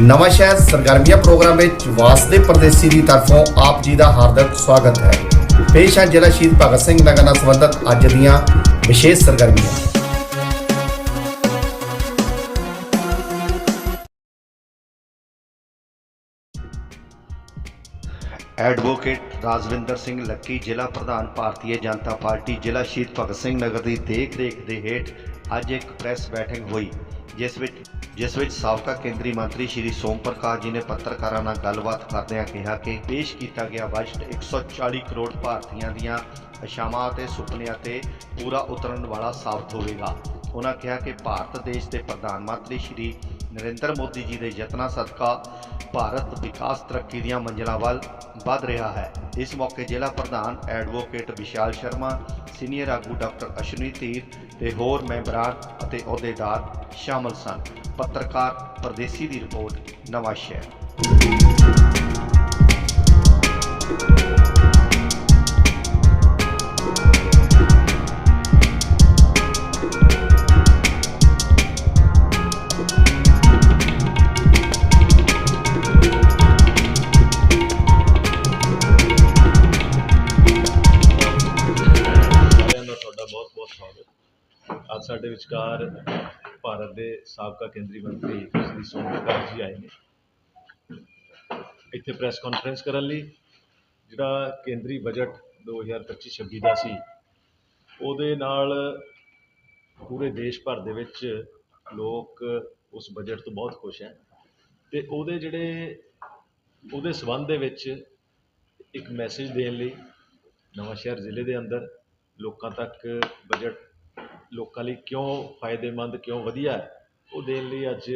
ਨਵਾਂ ਸ਼ਹਿਰ ਸਰਗਰਮੀਆਂ ਪ੍ਰੋਗਰਾਮ ਵਿੱਚ ਵਾਸਦੇ ਪਰਦੇਸੀ ਦੀ ਤਰਫੋਂ ਆਪ ਜੀ ਦਾ ਹਾਰਦਿਕ ਸਵਾਗਤ ਹੈ। ਪੇਸ਼ ਹੈ ਜ਼ਿਲ੍ਹਾ ਸ਼ਹੀਦ ਭਗਤ ਸਿੰਘ ਨਗਰ ਨਾਲ ਸੰਬੰਧਿਤ ਅੱਜ ਦੀਆਂ ਵਿਸ਼ੇਸ਼ ਸਰਗਰਮੀਆਂ। ਐਡਵੋਕੇਟ ਰਾਜਵਿੰਦਰ ਸਿੰਘ ਲੱਕੀ, ਜ਼ਿਲ੍ਹਾ ਪ੍ਰਧਾਨ ਭਾਰਤੀ ਜਨਤਾ ਪਾਰਟੀ, ਜ਼ਿਲ੍ਹਾ ਸ਼ਹੀਦ ਭਗਤ ਸਿੰਘ ਨਗਰ ਦੀ ਦੇਖ-ਰੇਖ ਦੇ ਹੇਠ ਅੱਜ ਇੱਕ ਪ੍ਰੈਸ ਬੈਠਕ ਹੋਈ। ਜਿਸ ਵਿੱਚ ਜਿਸ ਵਿੱਚ ਸਾਬਕਾ ਕੇਂਦਰੀ ਮੰਤਰੀ ਸ਼੍ਰੀ ਸੋਮ ਪ੍ਰਕਾਸ਼ ਜੀ ਨੇ ਪੱਤਰਕਾਰਾਂ ਨਾਲ ਗੱਲਬਾਤ ਕਰਦਿਆਂ ਕਿਹਾ ਕਿ ਪੇਸ਼ ਕੀਤਾ ਗਿਆ ਬਜਟ 140 ਕਰੋੜ ਭਾਰਤੀਆਂ ਦੀਆਂ ਆਸ਼ਾਵਾਂ ਅਤੇ ਸੁਪਨਿਆਂ ਤੇ ਪੂਰਾ ਉਤਰਨ ਵਾਲਾ ਸਾਬਤ ਹੋਵੇਗਾ। ਉਹਨਾਂ ਕਿਹਾ ਕਿ ਭਾਰਤ ਦੇਸ਼ ਦੇ ਪ੍ਰਧਾਨ ਮੰਤਰੀ ਸ਼੍ਰੀ ਨਰਿੰਦਰ ਮੋਦੀ ਜੀ ਦੇ ਯਤਨਾਂ ਸਦਕਾ ਭਾਰਤ ਵਿਕਾਸ ਤਰੱਕੀ ਦੀਆਂ ਮੰਜ਼ਿਲਾਂ ਵੱਲ ਵੱਧ ਰਿਹਾ ਹੈ। ਇਸ ਮੌਕੇ ਜ਼ਿਲ੍ਹਾ ਪ੍ਰਧਾਨ ਐਡਵੋਕੇਟ ਵਿਸ਼ਾਲ ਸ਼ਰਮਾ, ਸੀਨੀਅਰ ਆਗੂ ਡਾਕਟਰ ਅਸ਼ਵਨੀ ਧੀਰ ਤੇ ਹੋਰ ਮੈਂਬਰਾਂ ਅਤੇ ਅਹੁਦੇਦਾਰ ਸ਼ਾਮਲ ਸਨ। ਪੱਤਰਕਾਰ ਪਰਦੇਸੀ ਦੀ ਰਿਪੋਰਟ ਨਵਾਂ ਸ਼ਹਿਰ ਭਾਰਤ ਸਾਬਕਾ ਕੇਂਦਰੀ ਮੰਤਰੀ ਸ੍ਰੀ ਸੋਮ ਪ੍ਰਕਾਸ਼ ਜੀ ਆਏ ਨੇ। ਇੱਥੇ ਪ੍ਰੈਸ ਕਾਨਫਰੰਸ ਕਰਨ ਲਈ, ਜਿਹੜਾ ਕੇਂਦਰੀ ਬਜਟ 2025-26 ਦਾ ਸੀ, ਉਹਦੇ ਨਾਲ ਪੂਰੇ ਦੇਸ਼ ਭਰ ਦੇ ਵਿੱਚ ਲੋਕ ਉਸ ਬਜਟ ਤੋਂ ਬਹੁਤ ਖੁਸ਼ ਹੈ ਤੇ ਉਹਦੇ ਜਿਹੜੇ, ਉਹਦੇ ਸਬੰਧ ਦੇ ਵਿੱਚ ਇੱਕ ਮੈਸੇਜ ਦੇਣ ਲਈ ਨਵਾਂ ਸ਼ਹਿਰ ਜ਼ਿਲ੍ਹੇ ਦੇ ਅੰਦਰ ਲੋਕਾਂ ਤੱਕ ਬਜਟ ਲੋਕਾਂ ਲਈ ਕਿਉਂ ਫਾਇਦੇਮੰਦ ਕਿਉਂ ਵਧੀਆ ਹੈ ਉਹ ਦੇਣ ਲਈ ਅੱਜ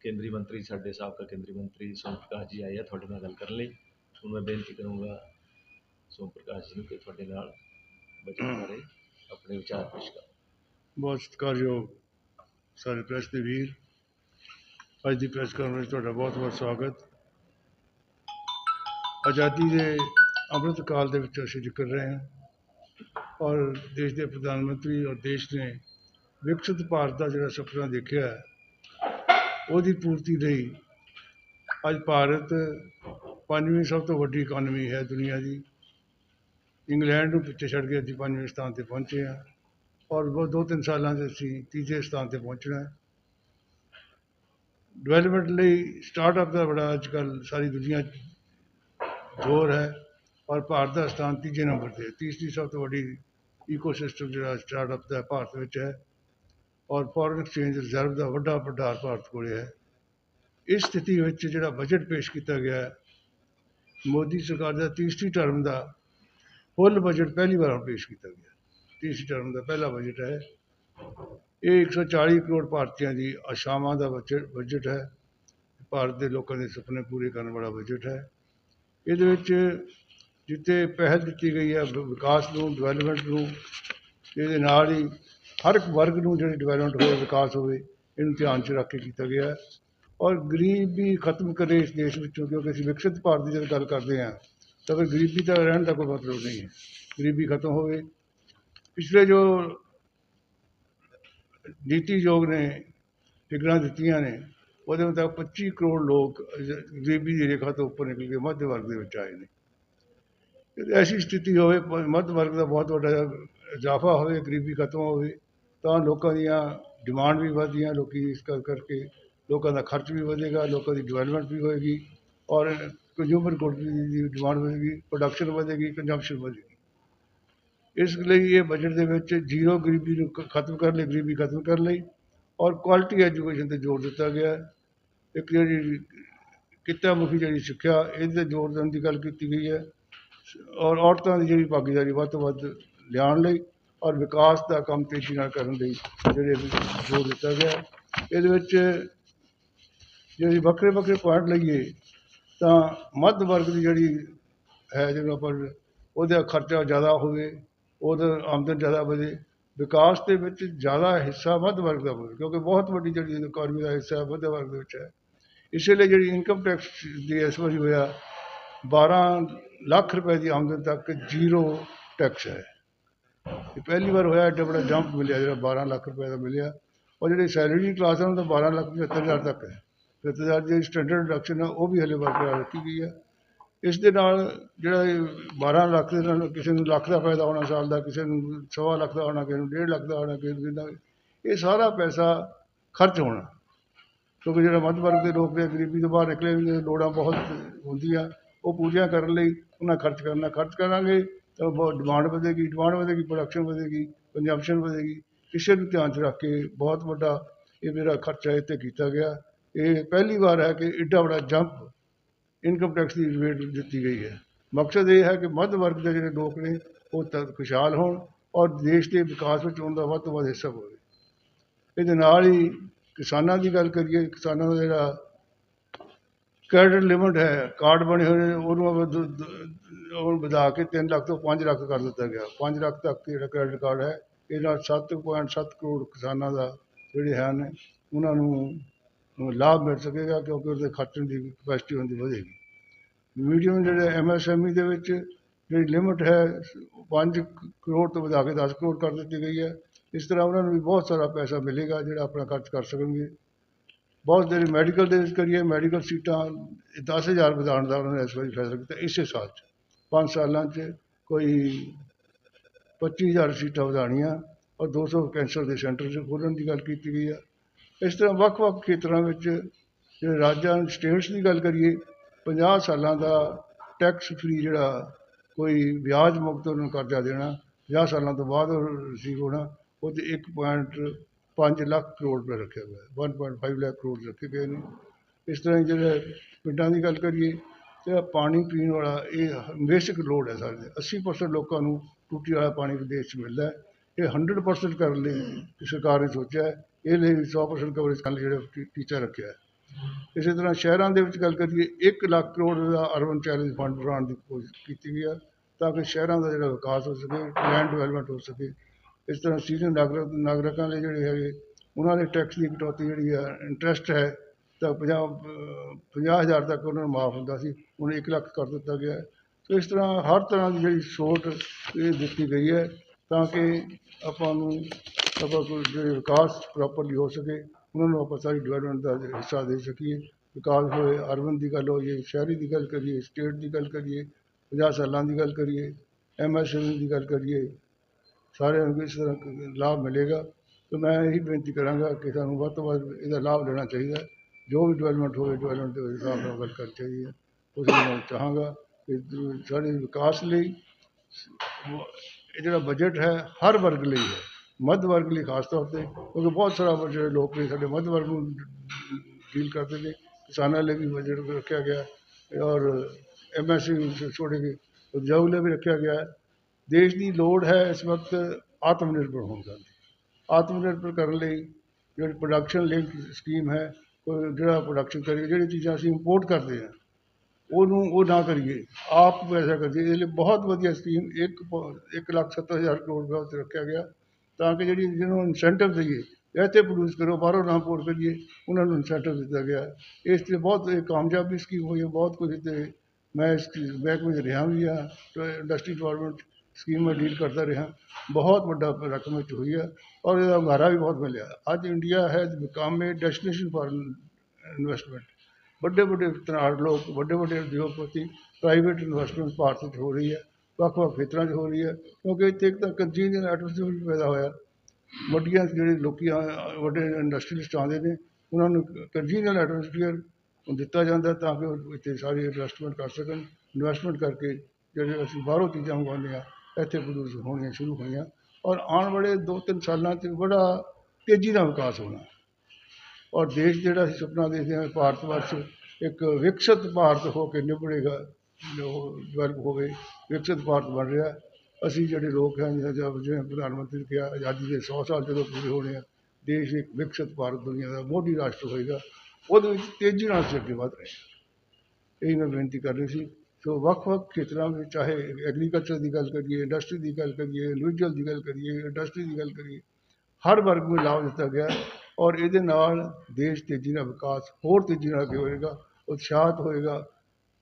ਕੇਂਦਰੀ ਮੰਤਰੀ ਸਾਡੇ ਸਾਬਕਾ ਕੇਂਦਰੀ ਮੰਤਰੀ ਸੋਮ ਪ੍ਰਕਾਸ਼ ਜੀ ਆਏ ਆ ਤੁਹਾਡੇ ਨਾਲ ਗੱਲ ਕਰਨ ਲਈ। ਹੁਣ ਮੈਂ ਬੇਨਤੀ ਕਰੂੰਗਾ ਸੋਮ ਪ੍ਰਕਾਸ਼ ਜੀ ਨੂੰ ਕਿ ਤੁਹਾਡੇ ਨਾਲ ਬਜਟ ਬਾਰੇ ਆਪਣੇ ਵਿਚਾਰ ਪੇਸ਼ ਕਰਨ ਬਹੁਤ ਸਤਿਕਾਰਯੋਗ ਸਾਰੇ ਪ੍ਰੈਸ ਦੇ ਵੀਰ। ਅੱਜ ਦੀ ਪ੍ਰੈਸ ਕਾਨਫਰੰਸ ਤੁਹਾਡਾ ਬਹੁਤ ਬਹੁਤ ਸਵਾਗਤ। ਆਜ਼ਾਦੀ ਦੇ ਅੰਮ੍ਰਿਤ ਕਾਲ ਦੇ ਵਿੱਚ ਅਸੀਂ ਜ਼ਿਕਰ ਰਹੇ ਹਾਂ। ਔਰ ਦੇਸ਼ ਦੇ ਪ੍ਰਧਾਨ ਮੰਤਰੀ ਔਰ ਦੇਸ਼ ਨੇ ਵਿਕਸਿਤ ਭਾਰਤ ਦਾ ਜਿਹੜਾ ਸੁਪਨਾ ਦੇਖਿਆ ਹੈ, ਉਹਦੀ ਪੂਰਤੀ ਲਈ ਅੱਜ ਭਾਰਤ ਪੰਜਵੀਂ ਸਭ ਤੋਂ ਵੱਡੀ ਇਕਾਨਮੀ ਹੈ ਦੁਨੀਆ ਦੀ। ਇੰਗਲੈਂਡ ਨੂੰ ਪਿੱਛੇ ਛੱਡ ਕੇ ਅਸੀਂ ਪੰਜਵੇਂ ਸਥਾਨ ਤੇ ਪਹੁੰਚੇ ਹਾਂ ਔਰ ਉਹ ਦੋ ਤਿੰਨ ਸਾਲਾਂ 'ਚ ਅਸੀਂ ਤੀਜੇ ਸਥਾਨ ਤੇ ਪਹੁੰਚਣਾ ਹੈ। ਡਿਵੈਲਪਮੈਂਟ ਲਈ ਸਟਾਰਟਅਪ ਦਾ ਬੜਾ ਅੱਜ ਕੱਲ੍ਹ ਸਾਰੀ ਦੁਨੀਆ ਜ਼ੋਰ ਹੈ ਔਰ ਭਾਰਤ ਦਾ ਸਥਾਨ ਤੀਜੇ ਨੰਬਰ ਤੇ ਤੀਸਰੀ ਸਭ ਤੋਂ ਵੱਡੀ ਈਕੋਸਿਸਟਮ ਜਿਹੜਾ ਸਟਾਰਟਅਪ ਦਾ ਭਾਰਤ ਵਿੱਚ ਹੈ ਔਰ ਫੋਰਨ ਐਕਸਚੇਂਜ ਰਿਜ਼ਰਵ ਦਾ ਵੱਡਾ ਭੰਡਾਰ ਭਾਰਤ ਕੋਲ ਹੈ। ਇਸ ਸਥਿਤੀ ਵਿੱਚ ਜਿਹੜਾ ਬਜਟ ਪੇਸ਼ ਕੀਤਾ ਗਿਆ ਮੋਦੀ ਸਰਕਾਰ ਦਾ ਤੀਸਰੀ ਟਰਮ ਦਾ ਫੁੱਲ ਬਜਟ ਪਹਿਲੀ ਵਾਰ ਪੇਸ਼ ਕੀਤਾ ਗਿਆ। ਤੀਸਰੀ ਟਰਮ ਦਾ ਪਹਿਲਾ ਬਜਟ ਹੈ। ਇਹ 140 ਕਰੋੜ ਭਾਰਤੀਆਂ ਦੀ ਆਸ਼ਾਵਾਂ ਦਾ ਬਜਟ ਬਜਟ ਹੈ। ਭਾਰਤ ਦੇ ਲੋਕਾਂ ਦੇ ਸੁਪਨੇ ਪੂਰੇ ਕਰਨ ਵਾਲਾ ਬਜਟ ਹੈ। ਇਹਦੇ ਵਿੱਚ ਜਿੱਥੇ ਪਹਿਲ ਦਿੱਤੀ ਗਈ ਹੈ ਵਿਕਾਸ ਨੂੰ ਡਿਵੈਲਪਮੈਂਟ ਨੂੰ, ਇਹਦੇ ਨਾਲ ਹੀ ਹਰ ਇੱਕ ਵਰਗ ਨੂੰ ਜਿਹੜੀ ਡਿਵੈਲਪਮੈਂਟ ਹੋਵੇ ਵਿਕਾਸ ਹੋਵੇ, ਇਹਨੂੰ ਧਿਆਨ 'ਚ ਰੱਖ ਕੇ ਕੀਤਾ ਗਿਆ ਔਰ ਗਰੀਬੀ ਖਤਮ ਕਰੇ ਇਸ ਦੇਸ਼ ਵਿੱਚੋਂ, ਕਿਉਂਕਿ ਅਸੀਂ ਵਿਕਸਿਤ ਭਾਰਤ ਦੀ ਜਦ ਗੱਲ ਕਰਦੇ ਹਾਂ, ਤਾਂ ਫਿਰ ਗਰੀਬੀ ਤਾਂ ਰਹਿਣ ਦਾ ਕੋਈ ਮਤਲਬ ਨਹੀਂ ਹੈ। ਗਰੀਬੀ ਖਤਮ ਹੋਵੇ। ਪਿਛਲੇ ਜੋ ਨੀਤੀ ਯੋਗ ਨੇ ਫਿਗਰਾਂ ਦਿੱਤੀਆਂ ਨੇ, ਉਹਦੇ ਮੁਤਾਬਕ 25 ਕਰੋੜ ਲੋਕ ਗਰੀਬੀ ਦੀ ਰੇਖਾ ਤੋਂ ਉੱਪਰ ਨਿਕਲ ਕੇ ਮੱਧ ਵਰਗ ਦੇ ਵਿੱਚ ਆਏ ਨੇ। ਐਸੀ ਸਥਿਤੀ ਹੋਵੇ ਪ- ਮੱਧ ਵਰਗ ਦਾ ਬਹੁਤ ਵੱਡਾ ਇਜ਼ਾਫਾ ਹੋਵੇ, ਗਰੀਬੀ ਖਤਮ ਹੋਵੇ, ਤਾਂ ਲੋਕਾਂ ਦੀਆਂ ਡਿਮਾਂਡ ਵੀ ਵਧਦੀਆਂ, ਲੋਕ ਇਸ ਕਰ, ਕਰਕੇ ਲੋਕਾਂ ਦਾ ਖਰਚ ਵੀ ਵਧੇਗਾ, ਲੋਕਾਂ ਦੀ ਡਿਵੈਲਪਮੈਂਟ ਵੀ ਹੋਏਗੀ ਔਰ ਕੰਜ਼ਿਊਮਰ ਗੁੱਡ ਦੀ ਡਿਮਾਂਡ ਵਧੇਗੀ ਪ੍ਰੋਡਕਸ਼ਨ ਵਧੇਗੀ ਕੰਜ਼ੰਪਸ਼ਨ ਵਧੇਗੀ। ਇਸ ਲਈ ਇਹ ਬਜਟ ਦੇ ਵਿੱਚ ਜ਼ੀਰੋ ਗਰੀਬੀ ਨੂੰ ਖਤਮ ਕਰਨ ਲਈ, ਗਰੀਬੀ ਖਤਮ ਕਰਨ ਲਈ ਔਰ ਕੁਆਲਿਟੀ ਐਜੂਕੇਸ਼ਨ ਤੇ ਜ਼ੋਰ ਦਿੱਤਾ ਗਿਆ। ਇੱਕ ਜਿਹੜੀ ਕਿੱਤਾ ਮੁਖੀ ਜਿਹੜੀ ਸਿੱਖਿਆ, ਇਹਦੇ ਤੇ ਜ਼ੋਰ ਦੇਣ ਦੀ ਗੱਲ ਕੀਤੀ ਗਈ ਹੈ। ਔਰ ਔਰਤਾਂ ਦੀ ਜਿਹੜੀ ਭਾਗੀਦਾਰੀ ਵੱਧ ਤੋਂ ਵੱਧ ਲਿਆਉਣ ਲਈ ਔਰ ਵਿਕਾਸ ਦਾ ਕੰਮ ਤੇਜ਼ੀ ਨਾਲ ਕਰਨ ਲਈ ਜਿਹੜੇ ਜ਼ੋਰ ਦਿੱਤਾ ਗਿਆ ਇਹਦੇ ਵਿੱਚ ਜੇ ਵੱਖਰੇ ਵੱਖਰੇ ਪੁਆਇੰਟ ਲਈਏ ਤਾਂ ਮੱਧ ਵਰਗ ਦੀ ਜਿਹੜੀ ਹੈ ਜਿਹਨੂੰ ਆਪਾਂ ਉਹਦਾ ਖਰਚਾ ਜ਼ਿਆਦਾ ਹੋਵੇ, ਉਹਦਾ ਆਮਦਨ ਜ਼ਿਆਦਾ ਵਧੇ, ਵਿਕਾਸ ਦੇ ਵਿੱਚ ਜ਼ਿਆਦਾ ਹਿੱਸਾ ਮੱਧ ਵਰਗ ਦਾ ਹੋਵੇ, ਕਿਉਂਕਿ ਬਹੁਤ ਵੱਡੀ ਜਿਹੜੀ ਇਕਾਨਮੀ ਦਾ ਹਿੱਸਾ ਮੱਧ ਵਰਗ ਦੇ ਵਿੱਚ ਹੈ। ਇਸੇ ਲਈ ਜਿਹੜੀ ਇਨਕਮ ਟੈਕਸ ਦੀ ਇਸ ਵਾਰੀ ਹੋਇਆ 12 ਲੱਖ ਰੁਪਏ ਦੀ ਆਮਦਨ ਤੱਕ ਜ਼ੀਰੋ ਟੈਕਸ ਹੈ। ਇਹ ਪਹਿਲੀ ਵਾਰ ਹੋਇਆ ਐਡਾ ਬੜਾ ਜੰਪ ਮਿਲਿਆ ਜਿਹੜਾ 12 ਲੱਖ ਰੁਪਏ ਦਾ ਮਿਲਿਆ। ਔਰ ਜਿਹੜੇ ਸੈਲਰੀ ਕਲਾਸ ਹੈ ਉਹਨਾਂ ਦਾ 12 ਲੱਖ 75 ਹਜ਼ਾਰ ਤੱਕ ਹੈ। ਫਿਰ ਹਜ਼ਾਰ ਦੀ ਸਟੈਂਡਰਡ ਡਿਡਕਸ਼ਨ ਹੈ, ਉਹ ਵੀ ਹਲੇ ਬਰਕਰਾਰ ਰੱਖੀ ਗਈ ਹੈ। ਇਸ ਦੇ ਨਾਲ ਜਿਹੜਾ ਇਹ 12 ਲੱਖ ਦੇ ਨਾਲ ਕਿਸੇ ਨੂੰ ਲੱਖ ਦਾ ਫਾਇਦਾ ਹੋਣਾ ਸਾਲ ਦਾ, ਕਿਸੇ ਨੂੰ ਸਵਾ ਲੱਖ ਦਾ ਹੋਣਾ, ਕਿਸੇ ਨੂੰ ਡੇਢ ਲੱਖ ਦਾ ਹੋਣਾ, ਕਿਸੇ ਨੂੰ ਕਿੰਨਾ ਇਹ ਸਾਰਾ ਪੈਸਾ ਖਰਚ ਹੋਣਾ। ਕਿਉਂਕਿ ਜਿਹੜਾ ਮੱਧ ਵਰਗ ਦੇ ਲੋਕ ਨੇ, ਗਰੀਬੀ ਤੋਂ ਬਾਹਰ ਨਿਕਲੇ ਵੀ ਲੋੜਾਂ ਬਹੁਤ ਹੁੰਦੀਆਂ। ਉਹ ਪੂਰੀਆਂ ਕਰਨ ਲਈ ਉਹਨਾਂ ਖਰਚ ਕਰਨਾ ਖਰਚ ਕਰਾਂਗੇ, ਤਾਂ ਬਹੁਤ ਡਿਮਾਂਡ ਵਧੇਗੀ ਡਿਮਾਂਡ ਵਧੇਗੀ ਪ੍ਰੋਡਕਸ਼ਨ ਵਧੇਗੀ ਕੰਜ਼ੰਪਸ਼ਨ ਵਧੇਗੀ। ਕਿਸੇ ਨੂੰ ਧਿਆਨ 'ਚ ਰੱਖ ਕੇ ਬਹੁਤ ਵੱਡਾ ਇਹ ਮੇਰਾ ਖਰਚਾ ਇਹ 'ਤੇ ਕੀਤਾ ਗਿਆ। ਇਹ ਪਹਿਲੀ ਵਾਰ ਹੈ ਕਿ ਐਡਾ ਵੱਡਾ ਜੰਪ ਇਨਕਮ ਟੈਕਸ ਦੀ ਰੇਟ ਦਿੱਤੀ ਗਈ ਹੈ। ਮਕਸਦ ਇਹ ਹੈ ਕਿ ਮੱਧ ਵਰਗ ਦੇ ਜਿਹੜੇ ਲੋਕ ਨੇ, ਉਹ ਤਾਂ ਖੁਸ਼ਹਾਲ ਹੋਣ ਔਰ ਦੇਸ਼ ਦੇ ਵਿਕਾਸ ਵਿੱਚ ਉਹਨਾਂ ਦਾ ਵੱਧ ਤੋਂ ਵੱਧ ਹਿੱਸਾ ਹੋਵੇ। ਇਹਦੇ ਨਾਲ ਹੀ ਕਿਸਾਨਾਂ ਦੀ ਗੱਲ ਕਰੀਏ, ਕਿਸਾਨਾਂ ਦਾ ਜਿਹੜਾ ਕ੍ਰੈਡਿਟ ਲਿਮਿਟ ਹੈ, ਕਾਰਡ ਬਣੇ ਹੋਏ ਨੇ, ਉਹਨੂੰ ਆਪਾਂ ਦ- ਦ- ਉਹ ਵਧਾ ਕੇ ਤਿੰਨ ਲੱਖ ਤੋਂ ਪੰਜ ਲੱਖ ਕਰ ਦਿੱਤਾ ਗਿਆ। ਪੰਜ ਲੱਖ ਤੱਕ ਜਿਹੜਾ ਕ੍ਰੈਡਿਟ ਕਾਰਡ ਹੈ ਇਹ ਨਾਲ 7.7 ਕਰੋੜ ਕਿਸਾਨਾਂ ਦਾ ਜਿਹੜੇ ਹਨ ਉਹਨਾਂ ਨੂੰ ਲਾਭ ਮਿਲ ਸਕੇਗਾ ਕਿਉਂਕਿ ਉਹਦੇ ਖਰਚਣ ਦੀ ਕਪੈਸਿਟੀ ਹੁੰਦੀ ਵਧੇਗੀ। ਮੀਡੀਅਮ ਜਿਹੜੇ ਐਮਐਸਐਮਈ ਦੇ ਵਿੱਚ ਜਿਹੜੀ ਲਿਮਟ ਹੈ 5 ਕਰੋੜ ਤੋਂ ਵਧਾ ਕੇ 10 ਕਰੋੜ ਕਰ ਦਿੱਤੀ ਗਈ ਹੈ। ਇਸ ਤਰ੍ਹਾਂ ਉਹਨਾਂ ਨੂੰ ਵੀ ਬਹੁਤ ਸਾਰਾ ਪੈਸਾ ਮਿਲੇਗਾ ਜਿਹੜਾ ਆਪਣਾ ਖਰਚ ਕਰ ਸਕਣਗੇ। ਬਹੁਤ ਜਿਹੜੀ ਮੈਡੀਕਲ ਦੇ ਵਿੱਚ ਕਰੀਏ, ਮੈਡੀਕਲ ਸੀਟਾਂ ਦਸ ਹਜ਼ਾਰ ਵਧਾਉਣ ਦਾ ਉਹਨਾਂ ਨੇ ਇਸ ਵਾਰੀ ਫੈਸਲਾ ਕੀਤਾ, ਇਸੇ ਸਾਲ 'ਚ। ਪੰਜ ਸਾਲਾਂ 'ਚ ਕੋਈ ਪੱਚੀ ਹਜ਼ਾਰ ਸੀਟਾਂ ਵਧਾਉਣੀਆਂ ਔਰ ਦੋ ਸੌ ਕੈਂਸਰ ਦੇ ਸੈਂਟਰ 'ਚ ਖੋਲ੍ਹਣ ਦੀ ਗੱਲ ਕੀਤੀ ਗਈ ਆ। ਇਸ ਤਰ੍ਹਾਂ ਵੱਖ-ਵੱਖ ਖੇਤਰਾਂ ਵਿੱਚ ਜਿਹੜੇ ਰਾਜਾਂ, ਸਟੇਟਸ ਦੀ ਗੱਲ ਕਰੀਏ 50 ਸਾਲਾਂ ਦਾ ਟੈਕਸ ਫ੍ਰੀ ਜਿਹੜਾ ਕੋਈ ਵਿਆਜ ਮੁਕਤ ਉਹਨਾਂ ਨੂੰ ਕਰਜ਼ਾ ਦੇਣਾ 50 ਸਾਲਾਂ ਤੋਂ ਬਾਅਦ ਉਹ ਰਿਸੀਵ ਹੋਣਾ, ਉਹ 'ਤੇ ਇੱਕ ਪੁਆਇੰਟ 1.5 ਲੱਖ ਕਰੋੜ ਰੁਪਏ ਰੱਖਿਆ ਗਿਆ ਹੈ। 1.5 ਲੱਖ ਕਰੋੜ ਰੱਖੇ ਗਏ ਨੇ। ਇਸ ਤਰ੍ਹਾਂ ਹੀ ਜਿਹੜੇ ਪਿੰਡਾਂ ਦੀ ਗੱਲ ਕਰੀਏ ਤੇ ਪਾਣੀ ਪੀਣ ਵਾਲਾ ਇਹ ਬੇਸਿਕ ਲੋੜ ਹੈ ਸਾਡੇ 80% ਲੋਕਾਂ ਨੂੰ ਟੂਟੀ ਵਾਲਾ ਪਾਣੀ ਵਿਦੇਸ਼ 'ਚ ਮਿਲਦਾ ਇਹ 100% ਕਰਨ ਲਈ ਸਰਕਾਰ ਨੇ ਸੋਚਿਆ ਇਹ ਲਈ 100% ਕਵਰੇਜ ਕਰਨ ਲਈ ਜਿਹੜਾ ਟੀਚਾ ਰੱਖਿਆ ਇਸੇ ਤਰ੍ਹਾਂ ਸ਼ਹਿਰਾਂ ਦੇ ਵਿੱਚ ਗੱਲ ਕਰੀਏ 1 ਲੱਖ ਕਰੋੜ ਦਾ ਅਰਬਨ ਚੈਲੰਜ ਫੰਡ ਬਣਾਉਣ ਦੀ ਕੋਸ਼ਿਸ਼ ਕੀਤੀ ਗਈ ਹੈ, ਤਾਂ ਕਿ ਸ਼ਹਿਰਾਂ ਦਾ ਜਿਹੜਾ ਵਿਕਾਸ ਹੋ ਸਕੇ ਲੈਂਡ ਡਿਵੈਲਪਮੈਂਟ ਹੋ ਸਕੇ। ਇਸ ਤਰ੍ਹਾਂ ਸੀਨੀਅਰ ਨਾਗਰਿਕ ਨਾਗਰਿਕਾਂ ਲਈ ਜਿਹੜੇ ਹੈਗੇ, ਉਹਨਾਂ ਦੇ ਟੈਕਸ ਦੀ ਕਟੌਤੀ ਜਿਹੜੀ ਆ ਇੰਟਰਸਟ ਹੈ, ਤਾਂ ਪੰਜਾਹ ਪੰਜਾਹ ਹਜ਼ਾਰ ਤੱਕ ਉਹਨਾਂ ਨੂੰ ਮਾਫ ਹੁੰਦਾ ਸੀ ਹੁਣ ਇੱਕ ਲੱਖ ਕਰ ਦਿੱਤਾ ਗਿਆ। ਸੋ ਇਸ ਤਰ੍ਹਾਂ ਹਰ ਤਰ੍ਹਾਂ ਦੀ ਜਿਹੜੀ ਛੋਟ ਇਹ ਦਿੱਤੀ ਗਈ ਹੈ, ਤਾਂ ਕਿ ਆਪਾਂ ਨੂੰ ਆਪਾਂ ਕੋਈ ਜਿਹੜੇ ਵਿਕਾਸ ਪ੍ਰੋਪਰਲੀ ਹੋ ਸਕੇ, ਉਹਨਾਂ ਨੂੰ ਆਪਾਂ ਸਾਰੀ ਡਿਵੈਲਪਮੈਂਟ ਦਾ ਹਿੱਸਾ ਦੇ ਸਕੀਏ। ਵਿਕਾਸ ਹੋਏ, ਅਰਬਨ ਦੀ ਗੱਲ ਹੋਈਏ ਸ਼ਹਿਰੀ ਦੀ ਗੱਲ ਕਰੀਏ ਸਟੇਟ ਦੀ ਗੱਲ ਕਰੀਏ 50 ਸਾਲਾਂ ਦੀ ਗੱਲ ਕਰੀਏ ਐਮਐਸਐਮਈ ਦੀ ਗੱਲ ਕਰੀਏ ਸਾਰਿਆਂ ਨੂੰ ਇਸ ਤਰ੍ਹਾਂ ਕ- ਲਾਭ ਮਿਲੇਗਾ ਤੇ ਮੈਂ ਇਹੀ ਬੇਨਤੀ ਕਰਾਂਗਾ ਕਿ ਸਾਨੂੰ ਵੱਧ ਤੋਂ ਵੱਧ ਇਹਦਾ ਲਾਭ ਲੈਣਾ ਚਾਹੀਦਾ ਹੈ। ਜੋ ਵੀ ਡਿਵੈਲਪਮੈਂਟ ਹੋਵੇ ਡਿਵੈਲਪਮੈਂਟ ਦੇ ਹਿਸਾਬ ਨਾਲ ਗੱਲ ਕਰਨੀ ਚਾਹੀਦੀ ਹੈ ਉਸ ਲਈ ਮੈਂ ਚਾਹਾਂਗਾ ਕਿ ਦ- ਸਾਡੇ ਵਿਕਾਸ ਲਈ ਇਹ ਜਿਹੜਾ ਬਜਟ ਹੈ ਹਰ ਵਰਗ ਲਈ ਹੈ ਮੱਧ ਵਰਗ ਲਈ ਖਾਸ ਤੌਰ ਤੇ ਕਿਉਂਕਿ ਬਹੁਤ ਸਾਰਾ ਜਿਹੜੇ ਲੋਕ ਨੇ ਸਾਡੇ ਮੱਧ ਵਰਗ ਨੂੰ ਡੀਲ ਕਰਦੇ ਨੇ ਕਿਸਾਨਾਂ ਲਈ ਵੀ ਬਜਟ ਰੱਖਿਆ ਗਿਆ ਹੈ ਔਰ ਐਮਐਸਸੀ ਛੋੜੇ ਗਏ ਉਦਯੋਗ ਲਈ ਵੀ ਰੱਖਿਆ ਗਿਆ ਹੈ ਦੇਸ਼ ਦੀ ਲੋੜ ਹੈ ਇਸ ਵਕਤ ਆਤਮ ਨਿਰਭਰ ਹੋਣ ਦਾ ਆਤਮ ਨਿਰਭਰ ਕਰਨ ਲਈ ਜਿਹੜੀ ਪ੍ਰੋਡਕਸ਼ਨ ਲਿੰਕ ਸਕੀਮ ਹੈ ਕੋਈ ਜਿਹੜਾ ਪ੍ਰੋਡਕਸ਼ਨ ਕਰੀਏ ਜਿਹੜੀ ਚੀਜ਼ਾਂ ਅਸੀਂ ਇੰਪੋਰਟ ਕਰਦੇ ਹਾਂ ਉਹਨੂੰ ਉਹ ਨਾ ਕਰੀਏ ਆਪ ਪੈਸਾ ਕਰੀਏ ਇਹਦੇ ਲਈ ਬਹੁਤ ਵਧੀਆ ਸਕੀਮ ਇੱਕ ਪ- ਇੱਕ ਲੱਖ ਸੱਤਰ ਹਜ਼ਾਰ ਕਰੋੜ ਰੁਪਏ ਉੱਤੇ ਰੱਖਿਆ ਗਿਆ ਤਾਂ ਕਿ ਜਿਹੜੀ ਜਿਹਨੂੰ ਇਨਸੈਂਟਿਵ ਦਈਏ ਇੱਥੇ ਪ੍ਰੋਡਿਊਸ ਕਰੋ ਬਾਹਰੋਂ ਨਾ ਇੰਪੋਰਟ ਕਰੀਏ ਉਹਨਾਂ ਨੂੰ ਇਨਸੈਂਟਿਵ ਦਿੱਤਾ ਗਿਆ ਹੈ। ਇਸ ਤੇ ਬਹੁਤ ਇਹ ਕਾਮਯਾਬੀ ਸਕੀਮ ਹੋਈ ਹੈ ਬਹੁਤ ਕੁਝ ਤੇ ਮੈਂ ਇਸ ਚੀਜ਼ ਮਹਿਕਮੇ 'ਚ ਰਿਹਾ ਵੀ ਹਾਂ ਇੰਡਸਟਰੀ ਡਿਪਾਰਟਮੈਂਟ ਸਕੀਮ ਮੈਂ ਡੀਲ ਕਰਦਾ ਰਿਹਾ ਬਹੁਤ ਵੱਡਾ ਰਕਮ ਵਿੱਚ ਹੋਈ ਹੈ ਔਰ ਇਹਦਾ ਹੁੰਗਾਰਾ ਵੀ ਬਹੁਤ ਮਿਲਿਆ ਅੱਜ India has become a destination for investment ਵੱਡੇ ਵੱਡੇ ਤਨਾੜ ਲੋਕ ਵੱਡੇ ਵੱਡੇ ਉਦਯੋਗਪਤੀ ਪ੍ਰਾਈਵੇਟ ਇਨਵੈਸਟਮੈਂਟ ਭਾਰਤ ਵਿੱਚ ਹੋ ਰਹੀ ਹੈ ਵੱਖ ਵੱਖ ਖੇਤਰਾਂ 'ਚ ਹੋ ਰਹੀ ਹੈ ਕਿਉਂਕਿ ਇੱਥੇ ਇੱਕ ਤਾਂ ਕੰਜੀਨੀਅਰ ਐਟਮੋਸਫੀਅਰ ਵੀ ਪੈਦਾ ਹੋਇਆ ਵੱਡੀਆਂ ਜਿਹੜੇ ਲੋਕੀ ਆ- ਵੱਡੇ ਇੰਡਸਟਰੀਲਿਸਟ ਆਉਂਦੇ ਨੇ ਉਹਨਾਂ ਨੂੰ ਕੰਜੀਨੀਅਰ ਐਟਮੋਸਫੀਅਰ ਦਿੱਤਾ ਜਾਂਦਾ ਤਾਂ ਕਿ ਉਹ ਇੱਥੇ ਸਾਰੀ ਇਨਵੈਸਟਮੈਂਟ ਕਰ ਸਕਣ ਇਨਵੈਸਟਮੈਂਟ ਕਰਕੇ ਜਿਹੜੇ ਅਸੀਂ ਬਾਹਰੋਂ ਚੀਜ਼ਾਂ ਮੰਗਵਾਉਂਦੇ ਆ ਇੱਥੇ ਪ੍ਰੋਡਿਊਸ ਹੋਣੀਆਂ ਸ਼ੁਰੂ ਹੋਈਆਂ ਔਰ ਆਉਣ ਵਾਲੇ 2-3 ਸਾਲਾਂ 'ਚ ਬੜਾ ਤੇਜ਼ੀ ਨਾਲ ਵਿਕਾਸ ਹੋਣਾ। ਔਰ ਦੇਸ਼ ਜਿਹੜਾ ਅਸੀਂ ਸੁਪਨਾ ਦੇਖਦੇ ਹਾਂ, ਭਾਰਤ ਵਰਸ਼ ਇੱਕ ਵਿਕਸਿਤ ਭਾਰਤ ਹੋ ਕੇ ਨਿਭੜੇਗਾ, ਜੋ ਡਿਵੈਲਪ ਹੋਵੇ, ਵਿਕਸਿਤ ਭਾਰਤ ਬਣ ਰਿਹਾ। ਅਸੀਂ ਜਿਹੜੇ ਲੋਕ ਹਾਂ ਜਿਵੇਂ ਜਿਵੇਂ ਪ੍ਰਧਾਨ ਮੰਤਰੀ ਨੇ ਕਿਹਾ, ਆਜ਼ਾਦੀ ਦੇ ਸੌ ਸਾਲ ਜਦੋਂ ਪੂਰੇ ਹੋਣੇ ਆ, ਦੇਸ਼ ਇੱਕ ਵਿਕਸਿਤ ਭਾਰਤ ਦੁਨੀਆ ਦਾ ਮੋਢੀ ਰਾਸ਼ਟਰ ਹੋਏਗਾ, ਉਹਦੇ ਵਿੱਚ ਤੇਜ਼ੀ ਨਾਲ ਅਸੀਂ ਅੱਗੇ ਵਧ ਰਹੇ ਹਾਂ। ਇਹ ਮੈਂ ਬੇਨਤੀ ਕਰ ਰਹੀ ਸੀ। ਸੋ ਵੱਖ-ਵੱਖ ਖੇਤਰਾਂ ਵਿੱਚ ਚਾਹੇ ਐਗਰੀਕਲਚਰ ਦੀ ਗੱਲ ਕਰੀਏ ਇੰਡਸਟਰੀ ਦੀ ਗੱਲ ਕਰੀਏ ਇੰਡੀਵਿਜੂਅਲ ਦੀ ਗੱਲ ਕਰੀਏ ਇੰਡਸਟਰੀ ਦੀ ਗੱਲ ਕਰੀਏ ਹਰ ਵਰਗ ਨੂੰ ਲਾਭ ਦਿੱਤਾ ਗਿਆ ਹੈ ਔਰ ਇਹਦੇ ਨਾਲ ਦੇਸ਼ ਤੇਜ਼ੀ ਨਾਲ ਵਿਕਾਸ ਹੋਰ ਤੇਜ਼ੀ ਨਾਲ ਅੱਗੇ ਹੋਏਗਾ ਉਤਸ਼ਾਹਤ ਹੋਏਗਾ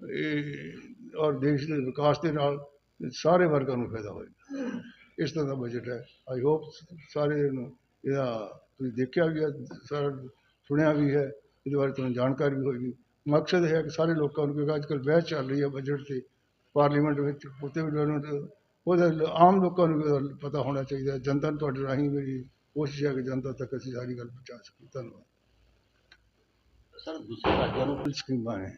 ਇਹ ਔਰ ਦੇਸ਼ ਦੇ ਵਿਕਾਸ ਦੇ ਨਾਲ ਸਾਰੇ ਵਰਗਾਂ ਨੂੰ ਫਾਇਦਾ ਹੋਏਗਾ ਇਸ ਤਰ੍ਹਾਂ ਦਾ ਬਜਟ ਹੈ ਆਈ ਹੋਪ ਸਾਰੇ ਨੂੰ ਇਹਦਾ ਤੁਸੀਂ ਦੇਖਿਆ ਵੀ ਹੈ ਸਾਰਾ ਸੁਣਿਆ ਵੀ ਹੈ ਮਕਸਦ ਹੈ ਕਿ ਸਾਰੇ ਲੋਕਾਂ ਨੂੰ ਕਿਉਂਕਿ ਅੱਜ ਕੱਲ੍ਹ ਬਹਿਸ ਚੱਲ ਰਹੀ ਹੈ ਬਜਟ ਤੇ ਪਾਰਲੀਮੈਂਟ ਵਿੱਚ ਉੱਥੇ ਵੀ ਉਹਦਾ ਆਮ ਲੋਕਾਂ ਨੂੰ ਪਤਾ ਹੋਣਾ ਚਾਹੀਦਾ। ਜਨਤਾ ਨੂੰ ਤੁਹਾਡੇ ਰਾਹੀਂ ਮੇਰੀ ਕੋਸ਼ਿਸ਼ ਹੈ ਕਿ ਜਨਤਾ ਤੱਕ ਅਸੀਂ ਸਾਰੀ ਗੱਲ ਪਹੁੰਚਾ ਸਕੀਏ। ਧੰਨਵਾਦ। ਸਰ ਦੂਸਰੇ ਰਾਜਾਂ ਨੂੰ ਕੁਝ ਸਕੀਮਾਂ ਨੇ।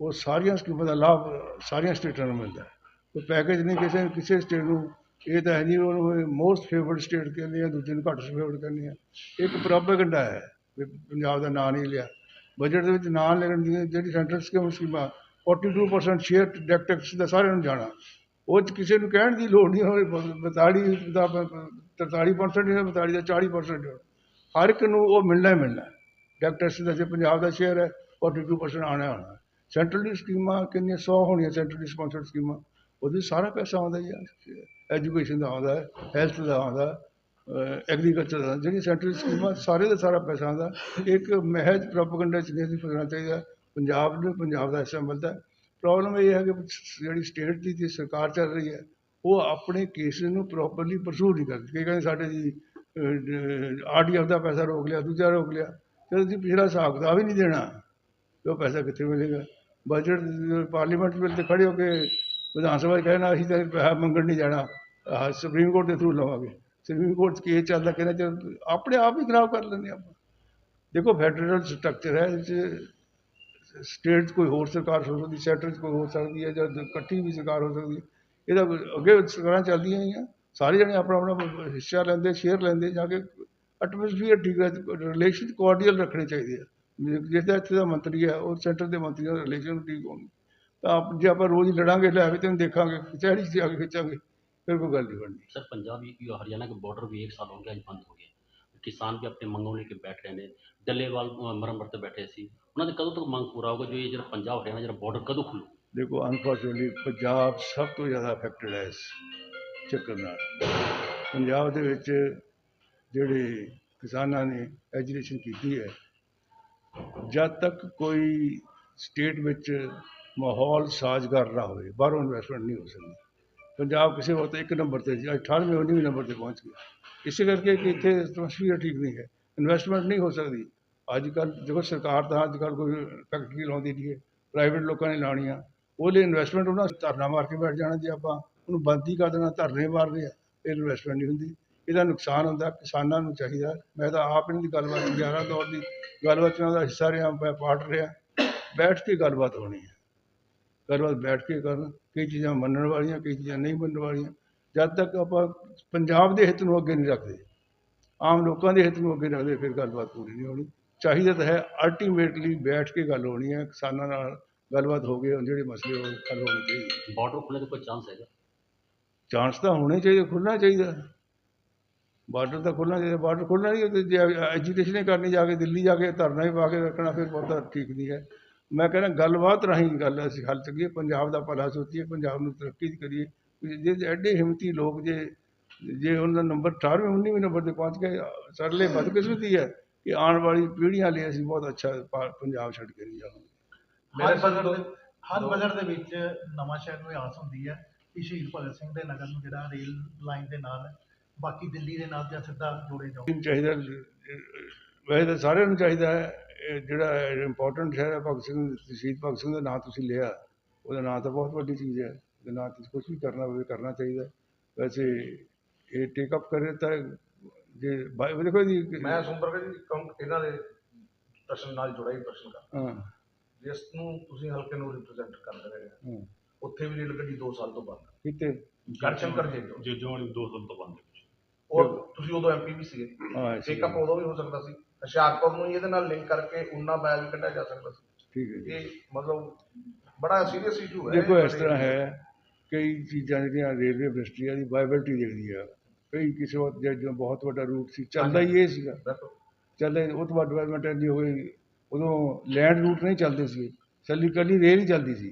ਉਹ ਸਾਰੀਆਂ ਸਕੀਮਾਂ ਦਾ ਲਾਭ ਸਾਰੀਆਂ ਸਟੇਟਾਂ ਨੂੰ ਮਿਲਦਾ ਹੈ। ਕੋਈ ਪੈਕੇਜ ਨਹੀਂ ਕਿਸੇ ਕਿਸੇ ਸਟੇਟ ਨੂੰ ਇਹ ਤਾਂ ਹੈ ਨਹੀਂ ਉਹਨੂੰ ਮੋਸਟ ਫੇਵਰਡ ਸਟੇਟ ਕਹਿੰਦੇ ਆ ਦੂਜੇ ਨੂੰ ਘੱਟ ਫੇਵਰਡ ਕਹਿੰਦੇ ਆ। ਇੱਕ ਪ੍ਰੋਪੇਗੈਂਡਾ ਹੈ ਵੀ ਪੰਜਾਬ ਦਾ ਨਾਂ ਨਹੀਂ ਲਿਆ। ਬਜਟ ਦੇ ਵਿੱਚ ਨਾ ਲੈਣ ਦੀ ਜਿਹੜੀ ਸੈਂਟਰਲ ਸਕੀਮ ਸਕੀਮਾਂ 42% ਸ਼ੇਅਰ ਡਾਇਰੈਕਟ ਟੈਕਸ ਦਾ ਸਾਰਿਆਂ ਨੂੰ ਜਾਣਾ। ਉਹ 'ਚ ਕਿਸੇ ਨੂੰ ਕਹਿਣ ਦੀ ਲੋੜ ਨਹੀਂ ਹੋਵੇ 42 ਦਾ 43% ਜਾਂ 42 ਦਾ 40% ਹਰ ਇੱਕ ਨੂੰ ਉਹ ਮਿਲਣਾ ਹੀ ਮਿਲਣਾ। ਡਾਇਰੈਕਟ ਟੈਕਸ ਦਾ ਜੇ ਪੰਜਾਬ ਦਾ ਸ਼ੇਅਰ ਹੈ 42% ਆਉਣਾ ਆਉਣਾ। ਸੈਂਟਰਲ ਦੀ ਸਕੀਮਾਂ ਕਿੰਨੀਆਂ 100 ਹੋਣੀਆਂ ਸੈਂਟਰਲ ਦੀ ਸਪਾਂਸਰਡ ਸਕੀਮਾਂ ਉਹਦੇ 'ਚ ਸਾਰਾ ਪੈਸਾ ਆਉਂਦਾ ਹੀ ਆ। ਐਜੂਕੇਸ਼ਨ ਦਾ ਆਉਂਦਾ ਹੈਲਥ ਦਾ ਆਉਂਦਾ। ਐਗਰੀਕਲਚਰ ਦਾ, ਜਿਹੜੀ ਸੈਂਟਰਲ ਸਕੀਮਾਂ ਸਾਰੇ ਦਾ ਸਾਰਾ ਪੈਸਾ ਆਉਂਦਾ ਇੱਕ ਮਹਿਜ ਪ੍ਰੋਪਗੈਂਡਾ ਚ ਨਹੀਂ ਫਸਣਾ ਚਾਹੀਦਾ, ਪੰਜਾਬ ਨੂੰ, ਪੰਜਾਬ ਦਾ ਹਿੱਸਾ ਮਿਲਦਾ ਪ੍ਰੋਬਲਮ ਇਹ ਹੈ ਕਿ ਜਿਹੜੀ ਸਟੇਟ ਦੀ ਜੇ ਸਰਕਾਰ ਚੱਲ ਰਹੀ ਹੈ, ਉਹ ਆਪਣੇ ਕੇਸ ਨੂੰ ਪ੍ਰੋਪਰਲੀ ਪਰਸੂ ਨਹੀਂ ਕਰਦੀ। ਕਈ ਕਹਿੰਦੇ ਸਾਡੇ ਜੀ ਆਰਡੀਐਫ ਦਾ ਪੈਸਾ ਰੋਕ ਲਿਆ, ਦੂਜਾ ਰੋਕ ਲਿਆ, ਤੇ ਤੁਸੀਂ ਪਿਛਲਾ ਹਿਸਾਬ ਕਿਤਾਬ ਹੀ ਨਹੀਂ ਦੇਣਾ ਉਹ ਪੈਸਾ ਕਿੱਥੇ ਮਿਲੇਗਾ। ਬਜਟ ਪਾਰਲੀਮੈਂਟ ਵਿੱਚ ਤੇ ਖੜੇ ਹੋ ਕੇ ਵਿਧਾਨ ਸਭਾ 'ਚ ਕਹਿਣਾ, ਅਸੀਂ ਤਾਂ ਪੈਸਾ ਮੰਗਣ ਨਹੀਂ ਜਾਣਾ ਸੁਪਰੀਮ ਕੋਰਟ ਦੇ ਥਰੂ ਲਵਾਂਗੇ। ਸੁਪਰੀਮ ਕੋਰਟ 'ਚ ਕੇਸ ਚੱਲਦਾ ਕਿਹਨਾਂ ਚ ਆਪਣੇ ਆਪ ਹੀ ਖਰਾਬ ਕਰ ਲੈਂਦੇ ਆਪਾਂ। ਦੇਖੋ ਫੈਡਰਲ ਸਟਰਕਚਰ ਹੈ, ਇਹਦੇ 'ਚ ਸਟੇਟ 'ਚ ਕੋਈ ਹੋਰ ਸਰਕਾਰ ਹੋ ਸਕਦੀ, ਸੈਂਟਰ 'ਚ ਕੋਈ ਹੋ ਸਕਦੀ ਹੈ ਜਾਂ ਇਕੱਠੀ ਵੀ ਸਰਕਾਰ ਹੋ ਸਕਦੀ ਹੈ। ਇਹਦਾ ਅੱਗੇ ਸਰਕਾਰਾਂ ਚੱਲਦੀਆਂ ਹੀ ਆ ਸਾਰੇ ਜਣੇ ਆਪਣਾ ਆਪਣਾ ਹਿੱਸਾ ਲੈਂਦੇ ਸ਼ੇਅਰ ਲੈਂਦੇ, ਜਾ ਕੇ ਐਟਮੋਸਫੀਅਰ ਠੀਕ ਹੈ ਰਿਲੇਸ਼ਨ ਕੋਆਰਡੀਅਲ ਰੱਖਣੇ ਚਾਹੀਦੇ ਆ। ਜਿਹੜਾ ਇੱਥੇ ਦਾ ਮੰਤਰੀ ਹੈ, ਉਹ ਸੈਂਟਰ ਦੇ ਮੰਤਰੀ ਨਾਲ ਰਿਲੇਸ਼ਨ ਠੀਕ ਹੋਣ। ਤਾਂ ਆਪ ਜੇ ਆਪਾਂ ਰੋਜ਼ ਲੜਾਂਗੇ, ਲੈ ਵੀ ਤੈਨੂੰ ਦੇਖਾਂਗੇ ਕਚਹਿਰੀ 'ਚ ਜਾ ਕੇ ਖਿੱਚਾਂਗੇ। ਫਿਰ ਕੋਈ ਗੱਲ ਨਹੀਂ ਬਣਨੀ सर पंजाब ये हरियाणा के बॉर्डर भी एक साल हो गया आज बंद हो गया किसान भी अपने ਮੰਗੋਂ ਲੈ ਕੇ ਬੈਠ ਰਹੇ ਨੇ ਡੱਲੇਵਾਲ ਅ, ਮਰਮਰ ਤੇ ਬੈਠੇ ਸੀ ਉਹਨਾਂ ਦੇ ਕਦੋਂ ਤੱਕ ਮੰਗ ਪੂਰਾ ਹੋਊਗਾ ਜੋ ਇਹ ਜਿਹੜਾ ਪੰਜਾਬ ਹਰਿਆਣਾ ਜਿਹੜਾ ਬਾਰਡਰ ਕਦੋਂ ਖੁੱਲੂ ਦੇਖੋ ਅਨਫੋਰਚੂਨਟਲੀ ਪੰਜਾਬ ਸਭ ਤੋਂ ਜ਼ਿਆਦਾ ਅਫੈਕਟਡ ਹੈ ਇਸ ਚੱਕਰ ਨਾਲ ਪੰਜਾਬ ਦੇ ਵਿੱਚ ਜਿਹੜੇ ਕਿਸਾਨਾਂ ਨੇ ਐਜੂਕੇਸ਼ਨ ਕੀਤੀ ਹੈ ਜਦ ਤੱਕ ਕੋਈ ਸਟੇਟ ਵਿੱਚ ਮਾਹੌਲ ਸਾਜ਼ਗਾਰ ਨਾ ਹੋਵੇ ਬਾਹਰੋਂ ਇਨਵੈਸਟਮੈਂਟ ਨਹੀਂ ਹੋ ਸਕਦੀ ਪੰਜਾਬ ਕਿਸੇ ਵਕਤ ਇੱਕ ਨੰਬਰ ਤੇ ਸੀ 18ਵੇਂ 19ਵੇਂ ਨੰਬਰ ਤੇ ਪਹੁੰਚ ਗਿਆ। ਇਸੇ ਕਰਕੇ ਕਿ ਇੱਥੇ ਐਟਮੋਸਫੀਅਰ ਠੀਕ ਨਹੀਂ ਹੈ ਇਨਵੈਸਟਮੈਂਟ ਨਹੀਂ ਹੋ ਸਕਦੀ। ਅੱਜ ਕੱਲ੍ਹ ਦੇਖੋ ਸਰਕਾਰ ਤਾਂ ਅੱਜ ਕੱਲ੍ਹ ਕੋਈ ਫੈਕਟਰੀ ਲਾਉਂਦੀ ਨਹੀਂ ਹੈ ਪ੍ਰਾਈਵੇਟ ਲੋਕਾਂ ਨੇ ਲਾਉਣੀਆਂ। ਉਹਦੇ ਇਨਵੈਸਟਮੈਂਟ ਉਹਨਾਂ ਧਰਨਾ ਮਾਰ ਕੇ ਬੈਠ ਜਾਣਾ ਜੇ ਆਪਾਂ, ਉਹਨੂੰ ਬੰਦ ਹੀ ਕਰ ਦੇਣਾ, ਧਰਨੇ ਮਾਰਦੇ ਆ ਇਹ ਇਨਵੈਸਟਮੈਂਟ ਨਹੀਂ ਹੁੰਦੀ। ਇਹਦਾ ਨੁਕਸਾਨ ਹੁੰਦਾ, ਕਿਸਾਨਾਂ ਨੂੰ ਚਾਹੀਦਾ। ਮੈਂ ਤਾਂ ਆਪ ਇਹਨਾਂ ਦੀ ਗੱਲਬਾਤ 11 ਦੌਰ ਦੀ ਗੱਲਬਾਤ 'ਚ ਦਾ ਹਿੱਸਾ ਰਿਹਾ, ਮੈਂ ਪਾਰਟ ਰਿਹਾ। ਬੈਠ ਕੇ ਗੱਲਬਾਤ ਹੋਣੀ ਹੈ। ਗੱਲਬਾਤ ਬੈਠ ਕੇ ਕਰਨ ਕਈ ਚੀਜ਼ਾਂ ਮੰਨਣ ਵਾਲੀਆਂ ਕਈ ਚੀਜ਼ਾਂ ਨਹੀਂ ਮੰਨਣ ਵਾਲੀਆਂ। ਜਦ ਤੱਕ ਆਪਾਂ ਪੰਜਾਬ ਦੇ ਹਿੱਤ ਨੂੰ ਅੱਗੇ ਨਹੀਂ ਰੱਖਦੇ ਆਮ ਲੋਕਾਂ ਦੇ ਹਿੱਤ ਨੂੰ ਅੱਗੇ ਰੱਖਦੇ ਫਿਰ ਗੱਲਬਾਤ ਪੂਰੀ ਨਹੀਂ ਹੋਣੀ। ਚਾਹੀਦਾ ਤਾਂ ਹੈ ਅਲਟੀਮੇਟਲੀ ਬੈਠ ਕੇ ਗੱਲ ਹੋਣੀ ਹੈ ਕਿਸਾਨਾਂ ਨਾਲ ਗੱਲਬਾਤ ਹੋ ਗਈ ਜਿਹੜੇ ਮਸਲੇ ਉਹ ਹੱਲ ਹੋਣੇ ਚਾਹੀਦੇ। ਬਾਰਡਰ ਖੁੱਲ੍ਹਣੇ ਦਾ ਕੋਈ ਚਾਂਸ ਹੈਗਾ? ਚਾਂਸ ਤਾਂ ਹੋਣੇ ਚਾਹੀਦੇ ਖੁੱਲ੍ਹਣਾ ਚਾਹੀਦਾ। ਬਾਰਡਰ ਤਾਂ ਖੁੱਲ੍ਹਣਾ ਚਾਹੀਦਾ ਬਾਰਡਰ ਖੁੱਲ੍ਹਣਾ ਨਹੀਂ ਤੇ ਜੇ ਐਜੂਕੇਸ਼ਨ ਹੀ ਕਰਨੀ ਜਾ ਕੇ ਦਿੱਲੀ ਜਾ ਕੇ ਧਰਨਾ ਹੀ ਪਾ ਕੇ ਰੱਖਣਾ ਫਿਰ ਬਹੁਤਾ ਠੀਕ ਨਹੀਂ ਹੈ। ਮੈਂ ਕਹਿੰਦਾ ਗੱਲਬਾਤ ਰਾਹੀਂ ਗੱਲ ਅਸੀਂ ਹੱਲ ਚੱਕੀਏ ਪੰਜਾਬ ਦਾ ਭਲਾ ਸੋਚੀਏ ਪੰਜਾਬ ਨੂੰ ਤਰੱਕੀ ਕਰੀਏ। ਜੇ ਐਡੇ ਹਿੰਮਤੀ ਲੋਕ ਜੇ ਜੇ ਉਹਨਾਂ ਦਾ ਨੰਬਰ 18ਵੇਂ 19ਵੇਂ ਨੰਬਰ ਤੇ ਪਹੁੰਚ ਗਏ ਸਰਲੇ ਬਦਕਿਸਮਤੀ ਹੈ ਕਿ ਆਉਣ ਵਾਲੀ ਪੀੜ੍ਹੀਆਂ ਲਈ ਅਸੀਂ ਬਹੁਤ ਅੱਛਾ ਪੰਜਾਬ ਛੱਡ ਕੇ ਨਹੀਂ ਜਾਵਾਂਗੇ। ਹਰ ਬਜਟ ਦੇ ਹਰ ਬਜਟ ਦੇ ਵਿੱਚ ਨਵਾਂ ਸ਼ਹਿਰ ਨੂੰ ਆਸ ਹੁੰਦੀ ਹੈ ਕਿ ਸ਼ਹੀਦ ਭਗਤ ਸਿੰਘ ਦੇ ਨਗਰ ਨੂੰ ਜਿਹੜਾ ਰੇਲ ਲਾਈਨ ਦੇ ਨਾਲ ਬਾਕੀ ਦਿੱਲੀ ਦੇ ਨਾਲ ਜਾਂ ਸਿੱਧਾ ਜੋੜੇ ਜਾਓ। ਚਾਹੀਦਾ ਵੈਸੇ ਤਾਂ ਸਾਰਿਆਂ ਨੂੰ ਚਾਹੀਦਾ ਹੈ ਇਹ ਜਿਹੜਾ ਇੰਪੋਰਟੈਂਟ ਹੈ ਭਗਤ ਸਿੰਘ ਸ਼ਹੀਦ ਭਗਤ ਸਿੰਘ ਦਾ ਨਾਂ ਤੁਸੀਂ ਲਿਆ ਉਹਦਾ ਨਾਂ ਤਾਂ ਬਹੁਤ ਵੱਡੀ ਚੀਜ਼ ਹੈ ਉਹਦੇ ਨਾਂ ਤੇ ਕੁਝ ਵੀ ਕਰਨਾ ਹੋਵੇ ਕਰਨਾ ਚਾਹੀਦਾ ਵੈਸੇ ਇਹ ਟੇਕ ਅਪ ਕਰੇ ਤਾਂ ਜੇ ਬਾਈ ਦੇਖੋ ਜੀ ਮੈਂ ਸੁੰਬਰਗ ਜੀ ਕਮ ਇਹਨਾਂ ਦੇ ਪ੍ਰਸ਼ਨ ਨਾਲ ਜੁੜਾ ਹੀ ਪ੍ਰਸ਼ਨ ਕਰ ਹਾਂ। ਜਿਸ ਨੂੰ ਤੁਸੀਂ ਹਲਕੇ ਨੂੰ ਰਿਪਰੈਜ਼ੈਂਟ ਕਰਦੇ ਰਹੇ ਹੋ। ਉੱਥੇ ਵੀ ਰੇਲ ਗੱਡੀ 2 ਸਾਲ ਤੋਂ ਬੰਦ। ਕਿਤੇ ਗੜਸ਼ੰਕਰ ਜੀ ਜੇਜੋਂ ਵਾਲੀ ਦੋ ਸਾਲ ਤੋਂ ਬੰਦ। ਔਰ ਤੁਸੀਂ ਉਦੋਂ ਐਮਪੀ ਵੀ ਸੀਗੇ। ਹਾਂ ਐਸੀ ਚੈੱਕਅਪ ਉਦੋਂ ਵੀ ਹੋ ਸਕਦਾ ਸੀ। ਹੁਸ਼ਿਆਰਪੁਰ ਨੂੰ ਇਹਦੇ ਨਾਲ ਲਿੰਕ ਕਰਕੇ ਉਨਾ ਬੈਲ ਵੀ ਕੱਢਿਆ ਜਾ ਸਕਦਾ ਸੀ। ਠੀਕ ਹੈ ਜੀ। ਇਹ ਮਤਲਬ ਬੜਾ ਸੀਰੀਅਸ ਇਸ਼ੂ ਹੈ। ਦੇਖੋ ਇਸ ਤਰ੍ਹਾਂ ਹੈ ਕਈ ਚੀਜ਼ਾਂ ਜਿਹੜੀਆਂ ਰੇਲਵੇ ਮਿਨਿਸਟਰੀ ਆ ਦੀ ਵਾਇਬਿਲਿਟੀ ਦੇਖਦੀ ਆ। ਕਈ ਕਿਸੇ ਵਕਤ ਜੇ ਜੋ ਬਹੁਤ ਵੱਡਾ ਰੂਟ ਸੀ ਚੱਲਦਾ ਹੀ ਇਹ ਸੀਗਾ। ਬਿਲਕੁਲ। ਚੱਲੇ ਉਹ ਤੋਂ ਬਾਅਦ ਡਿਵੈਲਪਮੈਂਟ ਇੰਨੀ ਹੋ ਗਈ ਉਦੋਂ ਲੈਂਡ ਰੂਟ ਨਹੀਂ ਚੱਲਦੇ ਸੀ ਚੱਲੀ ਕੱਲੀ ਰੇਲ ਹੀ ਚੱਲਦੀ ਸੀ।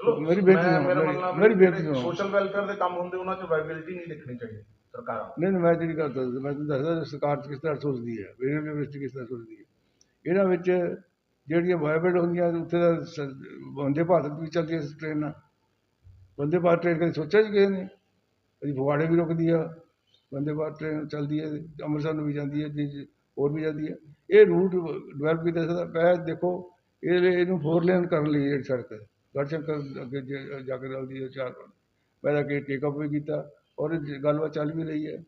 ਚਲੋ ਮੇਰੀ ਬੇਨਤੀ ਸੁਣੋ, ਮੇਰਾ ਮੇਰੀ ਬੇਨਤੀ ਸੁਣੋ। ਸੋਸ਼ਲ ਵੈਲਫੇਅਰ ਦੇ ਕੰਮ ਹੁੰਦੇ ਉਹਨਾਂ 'ਚ ਵਾਇਬਿਲਿਟੀ ਨਹੀਂ ਦੇਖਣੀ ਚਾਹੀਦੀ। ਸਰਕਾਰਾਂ ਨਹੀਂ ਨਹੀਂ, ਮੈਂ ਜਿਹੜੀ ਗੱਲ ਦੱਸਦਾ, ਮੈਂ ਤੁਹਾਨੂੰ ਦੱਸਦਾ ਸਰਕਾਰ ਕਿਸ ਤਰ੍ਹਾਂ ਸੋਚਦੀ ਹੈ ਰੇਲਵੇ ਮਿਨਿਸਟਰੀ ਕਿਸ ਤਰ੍ਹਾਂ ਸੋਚਦੀ ਹੈ। ਇਹਨਾਂ ਵਿੱਚ ਜਿਹੜੀਆਂ ਵਾਇਬਲ ਹੁੰਦੀਆਂ, ਉੱਥੇ ਦਾ ਸ- ਵੰਦੇ ਭਾਰਤ ਵੀ ਚੱਲਦੀਆਂ ਸੀ ਟ੍ਰੇਨਾਂ ਵੰਦੇ ਭਾਰਤ ਟ੍ਰੇਨ ਕਦੇ ਸੋਚਿਆ ਜੀ ਕਿਸੇ ਨੇ? ਕਦੀ ਫਗਵਾੜੇ ਵੀ ਰੁਕਦੀ ਆ। ਵੰਦੇ ਭਾਰਤ ਟ੍ਰੇਨ ਚੱਲਦੀ ਹੈ, ਅੰਮ੍ਰਿਤਸਰ ਨੂੰ ਵੀ ਜਾਂਦੀ ਹੈ ਜੀ ਹੋਰ ਵੀ ਜਾਂਦੀ ਹੈ। ਇਹ ਰੂਟ ਡਿਵੈਲਪ ਕੀਤਾ ਸਕਦਾ ਪੈ ਦੇਖੋ ਇਹ ਇਹਨੂੰ ਫੋਰ ਲੇਨ ਕਰਨ ਲਈ ਇਹ ਸੜਕ ਗੜਸ਼ੰਕਰ ਅੱਗੇ ਜੇ- ਜਾ ਕੇ ਰਲਦੀ ਹੈ, ਚਾਰ, ਪਹਿਲਾਂ ਕਿ ਟੇਕਅਪ ਵੀ ਕੀਤਾ। ਔਰ ਗੱਲਬਾਤ ਚੱਲ ਵੀ ਰਹੀ ਹੈ।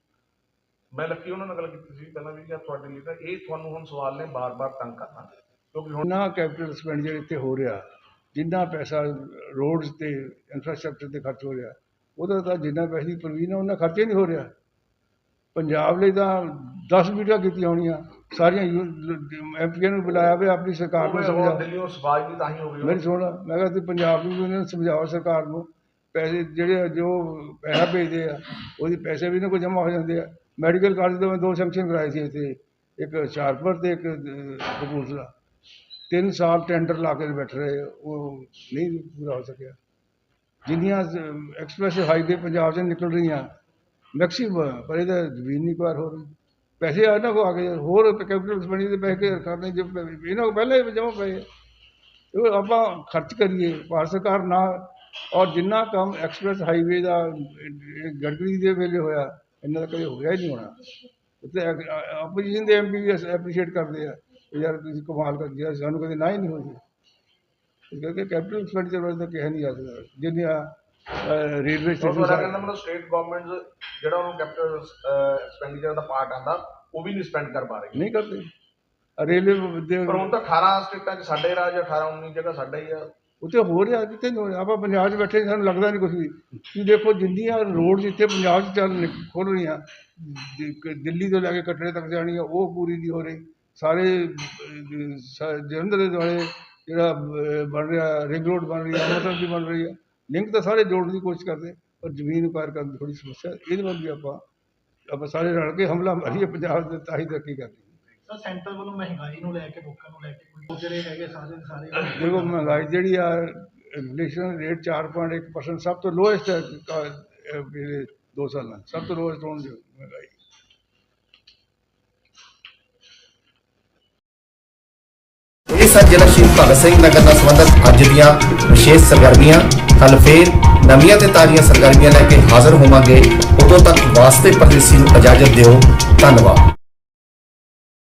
ਮੈਂ ਲੱਕੀ ਉਹਨਾਂ ਨਾਲ ਗੱਲ ਕੀਤੀ ਸੀ ਪਹਿਲਾਂ ਵੀ ਕਿ ਤੁਹਾਡੇ ਲਈ ਤਾਂ ਇਹ ਤੁਹਾਨੂੰ ਹੁਣ ਸਵਾਲ ਨੇ ਬਾਰ-ਬਾਰ ਤੰਗ ਕਰਨਾ। ਕਿਉਂਕਿ ਹੁਣ ਨਾ ਕੈਪੀਟਲ ਐਕਸਪੈਂਡੀਚਰ ਇੱਥੇ ਹੋ ਰਿਹਾ ਜਿੰਨਾ ਪੈਸਾ ਰੋਡਸ ਤੇ ਇਨਫਰਾਸਟ੍ਰਕਚਰ ਤੇ ਖਰਚ ਹੋ ਰਿਹਾ ਉਹਦਾ ਤਾਂ ਜਿੰਨਾ ਪੈਸੇ ਦੀ ਪ੍ਰਵੀਨ ਹੈ ਉਹਨਾਂ ਖਰਚੇ ਨਹੀਂ ਹੋ ਰਿਹਾ। ਪੰਜਾਬ ਲਈ ਤਾਂ 10 ਮੀਟਿੰਗਾਂ ਕੀਤੀਆਂ ਹੋਣੀਆਂ ਸਾਰੀਆਂ ਐਮਪੀਆਂ ਨੂੰ ਬੁਲਾਇਆ ਵੇ ਆਪਣੀ ਸਰਕਾਰ ਨੂੰ ਸਮਝਾਓ ਦਿੱਲੀੋਂ ਸਵਾਲ ਵੀ ਤਾਂ ਹੀ ਹੋ ਗਈ। ਮੇਰੀ ਸੁਣ ਮੈਂ ਕਿਹਾ ਤੁਸੀਂ ਪੰਜਾਬ ਨੂੰ ਵੀ ਉਹਨਾਂ ਨੂੰ ਸਮਝਾਓ ਸਰਕਾਰ ਨੂੰ। ਪੈਸੇ ਜਿਹੜੇ ਜੋ ਪੈਸਾ ਭੇਜਦੇ ਆ, ਉਹਦੇ ਪੈਸੇ ਵੀ ਇਹਨਾਂ ਕੋਲ ਜਮ੍ਹਾਂ ਹੋ ਜਾਂਦੇ ਆ। ਮੈਡੀਕਲ ਕਾਲਜ ਤੋਂ ਮੈਂ ਦੋ ਸੈਂਕਸ਼ਨ ਕਰਾਏ ਸੀ ਇੱਥੇ, ਇੱਕ ਹੁਸ਼ਿਆਰਪੁਰ ਅਤੇ ਇੱਕ ਕਪੂਰਥਲਾ। ਤਿੰਨ ਸਾਲ ਟੈਂਡਰ ਲਾ ਕੇ ਬੈਠ ਰਹੇ, ਉਹ ਨਹੀਂ ਪੂਰਾ ਹੋ ਸਕਿਆ। ਜਿੰਨੀਆਂ ਐਕਸਪ੍ਰੈਸ ਹਾਈਵੇ ਪੰਜਾਬ 'ਚ ਨਿਕਲ ਰਹੀਆਂ ਮੈਕਸਿਮਮ ਪਰ ਇਹਦਾ ਜ਼ਮੀਨ ਨਹੀਂ ਪਾਰ ਹੋ ਰਹੀ। ਪੈਸੇ ਇਹਨਾਂ ਕੋ ਆ ਗਏ ਹੋਰ ਕੈਪੀਟਲਸ ਬਣੀ ਦੇ ਪੈਸੇ ਕਰਨੇ ਜੋ ਇਹਨਾਂ ਕੋ ਪਹਿਲਾਂ ਹੀ ਜਮ੍ਹਾਂ ਪਏ ਉਹ ਆਪਾਂ ਖਰਚ ਕਰੀਏ, ਭਾਰਤ ਸਰਕਾਰ ਨਾ ਔਰ ਜਿੰਨਾ ਕੰਮ ਐਕਸਪ੍ਰੈਸ ਹਾਈਵੇ ਦਾ ਇਹ ਗੜਕਰੀ ਦੇ ਵੇਲੇ ਹੋਇਆ ਇਹਨਾਂ ਦਾ ਕਦੇ ਹੋਇਆ ਹੀ ਨਹੀਂ ਹੋਣਾ। ਉੱਤੇ ਆਪੋਜੀਸ਼ਨ ਦੇ ਐਮਪੀ ਵੀ ਐਪਰੀਸ਼ੀਏਟ ਕਰਦੇ ਆ ਯਾਰ ਤੁਸੀਂ ਕਮਾਲ ਕਰ ਦਿਆ ਸਾਨੂੰ ਕਦੇ ਨਾ ਹੀ ਨਹੀਂ ਹੋਈ ਇਸ ਕਰਕੇ ਕੈਪੀਟਲ ਐਕਸਪੈਂਡੀਚਰ ਬਾਰੇ ਤਾਂ ਕਿਹਾ ਨਹੀਂ ਜਾ ਸਕਦਾ। ਜਿੰਨੀਆਂ ਰੇਲਵੇ ਤੁਹਾਡਾ ਕਹਿੰਦਾ ਸਟੇਸ਼ਨ ਮਤਲਬ ਸਟੇਟ ਗਵਰਨਮੈਂਟ ਜਿਹੜਾ ਉਹਨੂੰ ਕੈਪੀਟਲ ਐਕਸਪੈਂਡੀਚਰ ਦਾ ਪਾਰਟ ਆਂਦਾ ਉਹ ਵੀ ਨਹੀਂ ਸਪੈਂਡ ਕਰ ਪਾ ਰਹੀ। ਨਹੀਂ ਕਰਦੇ। ਰੇਲਵੇ ਦੇ ਪਰ ਹੁਣ ਤਾਂ 18 ਸਟੇਟਾਂ 'ਚ ਸਾਡੇ ਰਾਜ 18 19 ਜਗ੍ਹਾ ਸਾਡਾ ਹੀ ਆ। ਉੱਥੇ ਹੋ ਰਿਹਾ ਕਿਤੇ ਨਹੀਂ ਹੋ ਰਿਹਾ ਆਪਾਂ ਪੰਜਾਬ 'ਚ ਬੈਠੇ, ਸਾਨੂੰ ਲੱਗਦਾ ਨਹੀਂ ਕੁਝ ਵੀ। ਤੁਸੀਂ ਦੇਖੋ ਜਿੰਨੀਆਂ ਰੋਡ ਜਿੱਥੇ ਪੰਜਾਬ 'ਚ ਚੱਲ ਨਿਕ- ਖੁੱਲ ਰਹੀਆਂ ਦਿੱਲੀ ਤੋਂ ਲੈ ਕੇ ਕਟੜੇ ਤੱਕ ਜਾਣੀ ਆ, ਉਹ ਪੂਰੀ ਨਹੀਂ ਹੋ ਰਹੀ। ਸਾਰੇ ਜਲੰਧਰ ਦੇ ਦੁਆਲੇ ਜਿਹੜਾ ਬਣ ਰਿਹਾ, ਰਿੰਗ ਰੋਡ ਬਣ ਰਹੀ ਅੰਮ੍ਰਿਤਸਰ ਦੀ ਬਣ ਰਹੀ ਹੈ ਲਿੰਕ ਤਾਂ ਸਾਰੇ ਜੋੜਨ ਦੀ ਕੋਸ਼ਿਸ਼ ਕਰਦੇ ਪਰ ਜ਼ਮੀਨ ਉਪਾਰ ਕਰਨ ਦੀ ਥੋੜ੍ਹੀ ਸਮੱਸਿਆ। ਇਹਦੇ ਵੱਲ ਵੀ ਆਪਾਂ ਆਪਾਂ ਸਾਰੇ ਰਲ ਕੇ ਹਮਲਾ ਮਾਰੀਏ ਪੰਜਾਬ ਦੇ, ਤਾਂ ਹੀ ਤਰੱਕੀ ਕਰਨੀ। ਸਰ ਸੈਂਟਰ ਵੱਲੋਂ ਮਹਿੰਗਾਈ ਨੂੰ ਲੈ ਕੇ ਲੋਕਾਂ ਨੂੰ ਲੈ ਕੇ ਕੋਈ ਜਿਹੜੇ ਹੈਗੇ ਸਾਰੇ ਦੇ ਸਾਰੇ ਦੇਖੋ ਮਹਿੰਗਾਈ ਜਿਹੜੀ ਆ ਇਨਫਲੇਸ਼ਨ ਰੇਟ 4.1% ਸਭ ਤੋਂ ਲੋਐਸਟ ਹੈ ਦੋ ਸਾਲਾਂ। ਸਭ ਤੋਂ ਲੋਐਸਟ ਹੋਣ ਦੀ ਮਹਿੰਗਾਈ। ਇਹ ਸਨ ਜ਼ਿਲ੍ਹਾ ਸ਼ਹੀਦ ਭਗਤ ਸਿੰਘ ਨਗਰ ਨਾਲ ਸੰਬੰਧਿਤ ਅੱਜ ਦੀਆਂ ਵਿਸ਼ੇਸ਼ ਸਰਗਰਮੀਆਂ। ਕੱਲ ਫੇਰ ਨਵੀਆਂ ਤੇ ਤਾਜ਼ੀਆਂ ਸਰਗਰਮੀਆਂ ਲੈ ਕੇ ਹਾਜ਼ਰ ਹੋਵਾਂਗੇ। ਉਦੋਂ ਤੱਕ ਵਾਸਤੇ ਪਰਦੇਸੀ ਨੂੰ ਇਜਾਜ਼ਤ ਦਿਓ। ਧੰਨਵਾਦ।